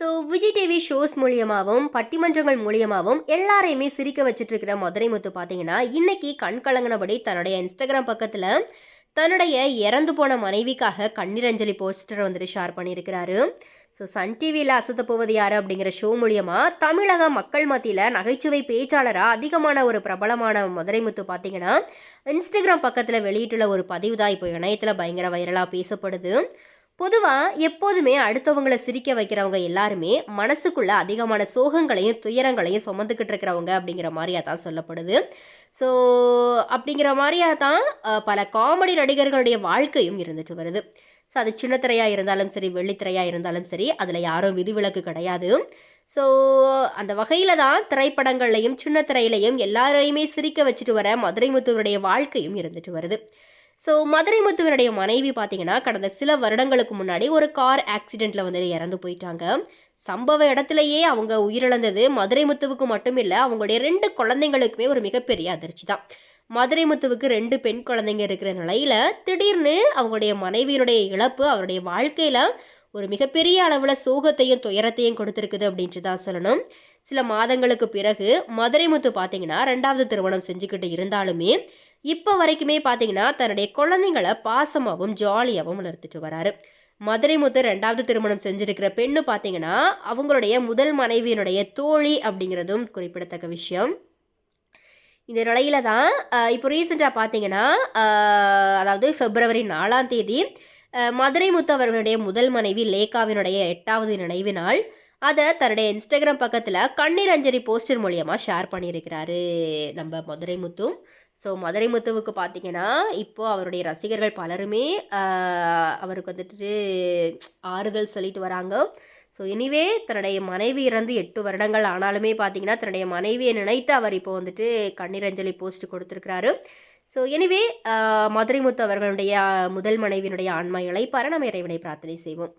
So Vijay TV shows மூலியமாகவும் பட்டிமன்றங்கள் மூலியமாகவும் எல்லாரையுமே சிரிக்க வச்சுட்டு இருக்கிற மதுரை முத்து பார்த்தீங்கன்னா இன்னைக்கு கண் கலங்கினபடி தன்னுடைய இன்ஸ்டாகிராம் பக்கத்தில் தன்னுடைய இறந்து போன மனைவிக்காக கண்ணீரஞ்சலி போஸ்டர் வந்துட்டு ஷேர் பண்ணியிருக்கிறாரு. ஸோ சன் டிவியில் அசத்த போவது யார் அப்படிங்கிற ஷோ மூலியமாக தமிழக மக்கள் மத்தியில் நகைச்சுவை பேச்சாளராக அதிகமான ஒரு பிரபலமான மதுரை முத்து பார்த்தீங்கன்னா இன்ஸ்டாகிராம் பக்கத்தில் வெளியிட்டுள்ள ஒரு பதிவு தான் இப்போ இணையத்தில் பயங்கர வைரலாக பேசப்படுது. பொதுவாக எப்போதுமே அடுத்தவங்களை சிரிக்க வைக்கிறவங்க எல்லாருமே மனசுக்குள்ள அதிகமான சோகங்களையும் துயரங்களையும் சுமந்துக்கிட்டு இருக்கிறவங்க அப்படிங்கிற மாதிரியாக தான் சொல்லப்படுது. ஸோ அப்படிங்கிற மாதிரியா தான் பல காமெடி நடிகர்களுடைய வாழ்க்கையும் இருந்துட்டு வருது. ஸோ அது சின்ன திரையாக இருந்தாலும் சரி வெள்ளித்திரையாக இருந்தாலும் சரி அதில் யாரும் விதிவிலக்கு கிடையாது. ஸோ அந்த வகையில் தான் திரைப்படங்கள்லையும் சின்ன திரையிலையும் எல்லாரையுமே சிரிக்க வச்சுட்டு வர மதுரை முத்துவருடைய வாழ்க்கையும் இருந்துட்டு வருது. ஸோ மதுரை முத்துவனுடைய மனைவி பார்த்தீங்கன்னா கடந்த சில வருடங்களுக்கு முன்னாடி ஒரு கார் ஆக்சிடெண்ட்டில் வந்துட்டு இறந்து போயிட்டாங்க. சம்பவ இடத்துலையே அவங்க உயிரிழந்தது மதுரை முத்துவுக்கு மட்டும் இல்லை அவங்களுடைய ரெண்டு குழந்தைங்களுக்குமே ஒரு மிகப்பெரிய அதிர்ச்சி தான். மதுரை முத்துவுக்கு ரெண்டு பெண் குழந்தைங்க இருக்கிற நிலையில் திடீர்னு அவங்களுடைய மனைவியினுடைய இழப்பு அவருடைய வாழ்க்கையில் ஒரு மிகப்பெரிய அளவில் சோகத்தையும் துயரத்தையும் கொடுத்துருக்குது அப்படின்ட்டு தான் சொல்லணும். சில மாதங்களுக்கு பிறகு மதுரை முத்து பார்த்தீங்கன்னா ரெண்டாவது திருமணம் செஞ்சுக்கிட்டு இருந்தாலுமே இப்போ வரைக்குமே பார்த்தீங்கன்னா தன்னுடைய குழந்தைங்களை பாசமாகவும் ஜாலியாகவும் வளர்த்துட்டு வராரு. மதுரை முத்து ரெண்டாவது திருமணம் செஞ்சிருக்கிற பெண்ணு பார்த்தீங்கன்னா அவங்களுடைய முதல் மனைவியினுடைய தோழி அப்படிங்கிறதும் குறிப்பிடத்தக்க விஷயம். இந்த நிலையில தான் இப்போ ரீசெண்டாக பார்த்தீங்கன்னா அதாவது பிப்ரவரி நாலாம் தேதி மதுரை முத்து அவர்களுடைய முதல் மனைவி லேகாவினுடைய எட்டாவது நினைவு நாள். அதை தன்னுடைய இன்ஸ்டாகிராம் பக்கத்தில் கண்ணீர் அஞ்சலி போஸ்டர் மூலியமாக ஷேர் பண்ணியிருக்கிறாரு நம்ம மதுரை முத்து. ஸோ மதுரை முத்துவுக்கு பார்த்தீங்கன்னா இப்போது அவருடைய ரசிகர்கள் பலருமே அவருக்கு வந்துட்டு ஆறுதல் சொல்லிட்டு வராங்க. ஸோ இனிவே தன்னுடைய மனைவி இறந்து எட்டு வருடங்கள் ஆனாலுமே பார்த்தீங்கன்னா தன்னுடைய மனைவியை நினைத்து அவர் இப்போ வந்துட்டு கண்ணீரஞ்சலி போஸ்ட் கொடுத்துருக்கிறாரு. So anyway uh, Madurai Muthu அவர்களுடைய முதல் மனைவியினுடைய ஆன்மா இழைப்பார நம்ம இறைவனை பிரார்த்தனை செய்வோம்.